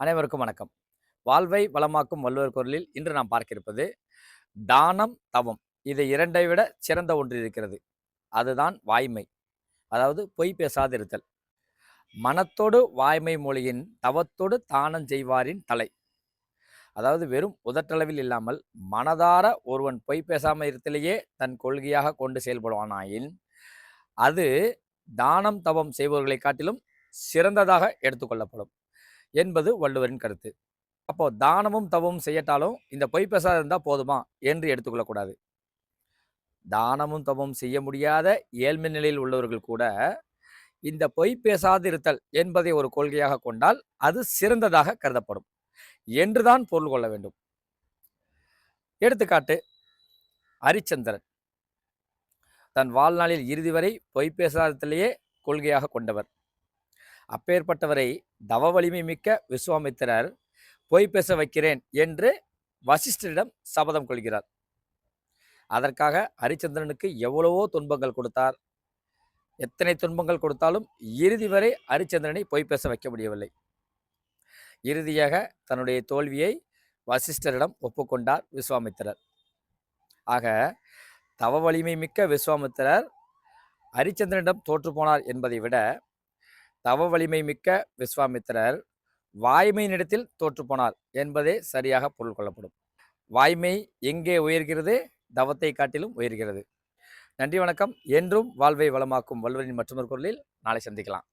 அனைவருக்கும் வணக்கம். வாழ்வை வளமாக்கும் வள்ளுவர் குரலில் இன்று நாம் பார்க்க இருப்பது தானம் தவம். இதை இரண்டை விட சிறந்த ஒன்று இருக்கிறது. அதுதான் வாய்மை. அதாவது பொய் பேசாதிருத்தல். மனத்தோடு வாய்மை மொழியின் தவத்தோடு தானம் செய்வாரின் தலை. அதாவது வெறும் உதட்டளவில் இல்லாமல் மனதார ஒருவன் பொய் பேசாமல் இருத்தலேயே தன் கொள்கையாக கொண்டு செயல்படுவானாயின் அது தானம் தவம் செய்பவர்களை காட்டிலும் சிறந்ததாக எடுத்துக்கொள்ளப்படும் என்பது வள்ளுவரின் கருத்து. அப்போ தானமும் தவமும் செய்யட்டாலும் இந்த பொய் பேசாத இருந்தால் போதுமா? என்று எடுத்துக்கொள்ளக்கூடாது. தானமும் தவமும் செய்ய முடியாத ஏழ்மை நிலையில் உள்ளவர்கள் கூட இந்த பொய் பேசாதிருத்தல் என்பதை ஒரு கொள்கையாக கொண்டால் அது சிறந்ததாக கருதப்படும். என்றுதான் பொருள் கொள்ள வேண்டும். எடுத்துக்காட்டு ஹரிச்சந்திரன் தன் வாழ்நாளில் இறுதி வரை பொய் பேசாதத்திலேயே கொள்கையாக கொண்டவர். அப்பேற்பட்டவரை தவ வலிமை மிக்க விஸ்வாமித்திரர் பொய் பேச வைக்கிறேன் என்று வசிஷ்டரிடம் சபதம் கொள்கிறார். அதற்காக ஹரிச்சந்திரனுக்கு எவ்வளவோ துன்பங்கள் கொடுத்தார். எத்தனை துன்பங்கள் கொடுத்தாலும் இறுதி வரை ஹரிச்சந்திரனை பொய் பேச வைக்க முடியவில்லை. இறுதியாக தன்னுடைய தோல்வியை வசிஷ்டரிடம் ஒப்புக்கொண்டார் விஸ்வாமித்திரர் ஆக தவ வலிமை மிக்க விஸ்வாமித்திரர் ஹரிச்சந்திரனிடம் தோற்றுப்போனார் என்பதை விட தவ வலிமை மிக்க விஸ்வாமித்திரர் வாய்மையினிடத்தில் தோற்றுப்போனார் என்பதே சரியாக பொருள் கொள்ளப்படும். வாய்மை எங்கே உயர்கிறது? தவத்தை காட்டிலும் உயர்கிறது. நன்றி வணக்கம். என்றும் வாழ்வை வளமாக்கும் வல்வரின் மற்றொரு குரலில் நாளை சந்திக்கலாம்.